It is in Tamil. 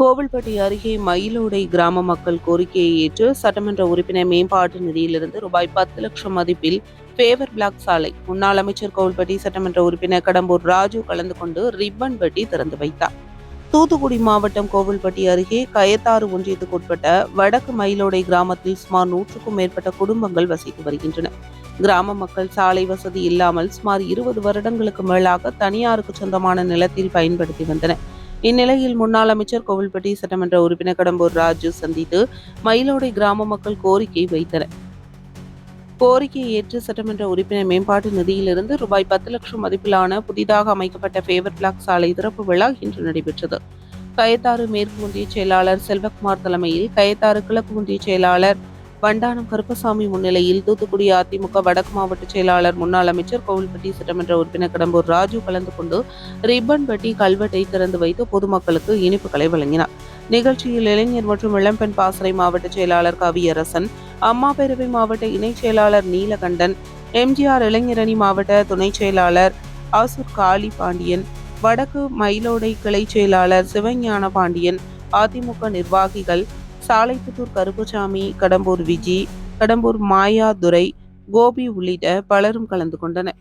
கோவில்பட்டி அருகே மயிலோடை கிராம மக்கள் கோரிக்கையை ஏற்று சட்டமன்ற உறுப்பினர் மேம்பாட்டு நிதியிலிருந்து ரூபாய் பத்து லட்சம் மதிப்பில் ஃபேவர் பிளாக் சாலை. முன்னாள் அமைச்சர் கோவில்பட்டி சட்டமன்ற உறுப்பினர் கடம்பூர் ராஜு கலந்து கொண்டு ரிப்பன் வெட்டி திறந்து வைத்தார். தூத்துக்குடி மாவட்டம் கோவில்பட்டி அருகே கயத்தாறு ஒன்றியத்துக்கு உட்பட்ட வடக்கு மயிலோடை கிராமத்தில் சுமார் நூற்றுக்கும் மேற்பட்ட குடும்பங்கள் வசித்து வருகின்றன. கிராம மக்கள் சாலை வசதி இல்லாமல் சுமார் இருபது வருடங்களுக்கு மேலாக தனியாருக்கு சொந்தமான நிலத்தில் பயன்படுத்தி வந்தனர். இந்நிலையில் முன்னாள் அமைச்சர் கோவில்பட்டி சட்டமன்ற உறுப்பினர் கடம்பூர் ராஜு சந்தித்து மயிலோடை கிராம மக்கள் கோரிக்கை வைத்தனர். கோரிக்கையை ஏற்று சட்டமன்ற உறுப்பினர் மேம்பாட்டு நிதியிலிருந்து ரூபாய் பத்து லட்சம் மதிப்பிலான புதிதாக அமைக்கப்பட்ட ஃபேவர் பிளாக் சாலை திறப்பு விழா இன்று நடைபெற்றது. கயத்தாறு மேற்கு ஒன்றிய செயலாளர் செல்வகுமார் தலைமையில் கயத்தாறு கிழக்கு ஒன்றிய செயலாளர் வண்டானம் கருப்பசாமி முன்னிலையில் தூத்துக்குடி அதிமுக வடக்கு மாவட்ட செயலாளர் முன்னாள் அமைச்சர் கோவில்பட்டி சட்டமன்ற உறுப்பினர் கடம்பூர் ராஜு கலந்து கொண்டு ரிப்பன் வெட்டி கல்வெட்டை திறந்து வைத்து பொதுமக்களுக்கு இனிப்புகளை வழங்கினார். நிகழ்ச்சியில் இளைஞர் மற்றும் இளம்பெண் பாசறை மாவட்ட செயலாளர் கவியரசன் அம்மா பேரவை மாவட்ட இணைச் செயலாளர் நீலகண்டன் எம்ஜிஆர் இளைஞரணி மாவட்ட துணை செயலாளர் ஆசூர் காளி பாண்டியன் வடக்கு மயிலோடை கிளை செயலாளர் சிவஞான பாண்டியன் அதிமுக நிர்வாகிகள் சாலைப்புத்தூர் கருப்புசாமி கடம்பூர் விஜி கடம்பூர் மாயாதுரை கோபி உள்ளிட்ட பலரும் கலந்து கொண்டனர்.